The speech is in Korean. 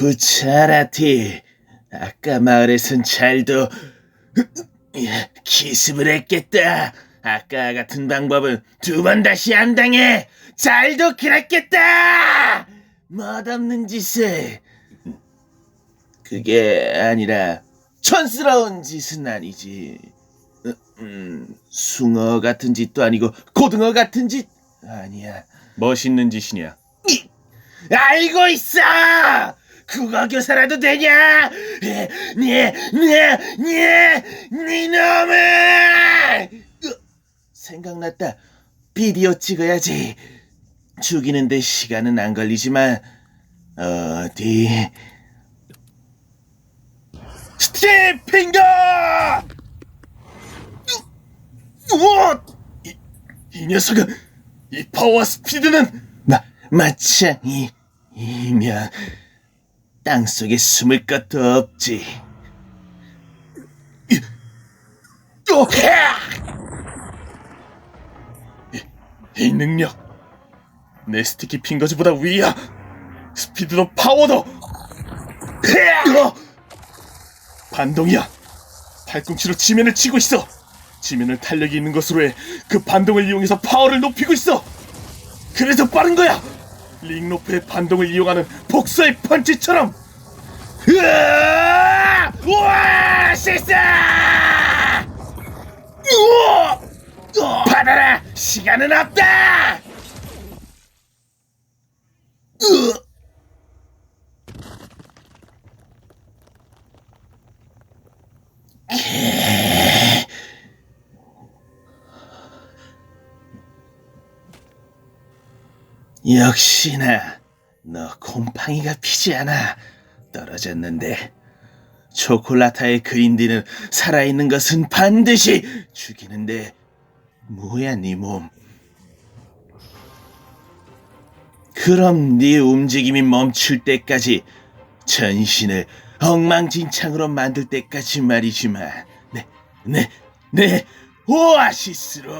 부차라티. 아까 마을에선 잘도 기습을 했겠다. 아까 같은 방법은 두 번 다시 안 당해. 잘도 그랬겠다. 멋없는 짓을. 그게 아니라 촌스러운 짓은 아니지. 음, 음, 숭어 같은 짓도 아니고 고등어 같은 짓 아니야. 멋있는 짓이냐? 알고 있어! 국어 교사라도 되냐? 네, 네, 네, 네 놈을! 으, 생각났다. 비디오 찍어야지. 죽이는데 시간은 안 걸리지만 어디 스티핑거! 우와! 이, 이 녀석은 이 파워와 스피드는 마, 마창이 이면 땅속에 숨을 것도 없지. 이, 능력 내 스티키 핑거즈보다 위야. 스피드도 파워도. 어! 반동이야. 팔꿈치로 지면을 치고 있어. 지면을 탄력이 있는 것으로 해 그 반동을 이용해서 파워를 높이고 있어. 그래서 빠른 거야. 링로프의 반동을 이용하는 복서의 펀치처럼. 으아! 우와! 실수! 우와! 받아라! 시간은 없다! 으! 역시나 너 곰팡이가 피지 않아 떨어졌는데 초콜라타의 그린디는 살아있는 것은 반드시 죽이는데 뭐야 네 몸? 그럼 네 움직임이 멈출 때까지 전신을 엉망진창으로 만들 때까지 말이지만 네, 네, 네 오아시스로